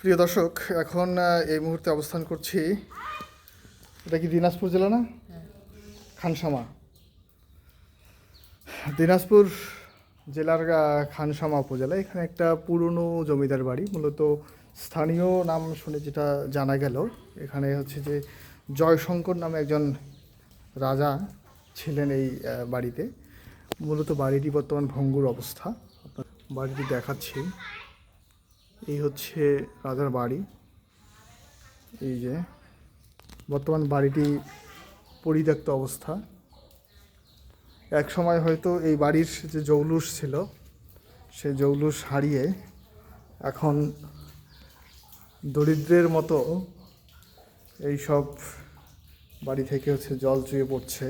প্রিয় দর্শক এখন এই মুহূর্তে অবস্থান করছি এটা কি দিনাজপুর জেলা না? খানসামা। দিনাজপুর জেলার খানসামা উপজেলা এখানে একটা পুরনো জমিদার বাড়ি মূলত স্থানীয় নাম শুনে যেটা জানা গেল এখানে হচ্ছে যে জয়শঙ্কর নামে একজন রাজা ছিলেন এই বাড়িতে। মূলত বাড়িটি বর্তমান ভঙ্গুর অবস্থা। বাড়িটি দেখাচ্ছি। এই হচ্ছে রাজার বাড়ি। এই যে, বর্তমান বাড়িটি পরিত্যক্ত অবস্থা। এক সময় হয়তো এই বাড়ির যে জৌলুস ছিল, সে জৌলুস হারিয়ে এখন দরিদ্রের মতো এই সব বাড়ি থেকে হচ্ছে জল চুয়ে পড়ছে।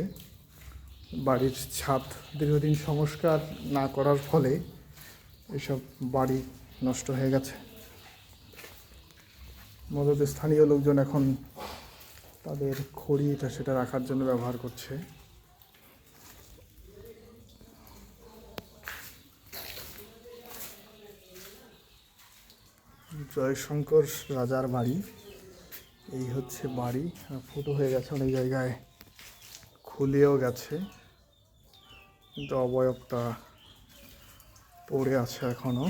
বাড়ির ছাদ দীর্ঘদিন সংস্কার না করার ফলে এসব বাড়ি নষ্ট হয়ে গেছে। মূলত স্থানীয় লোকজন এখন তাদের খড়ি এটা সেটা রাখার জন্য ব্যবহার করছে। জয়শঙ্কর রাজার বাড়ি। এই হচ্ছে বাড়ি। ফুটো হয়ে গেছে অনেক জায়গায়। খুলেও গেছে। কিন্তু অবয়বটা পড়ে আছে এখনও।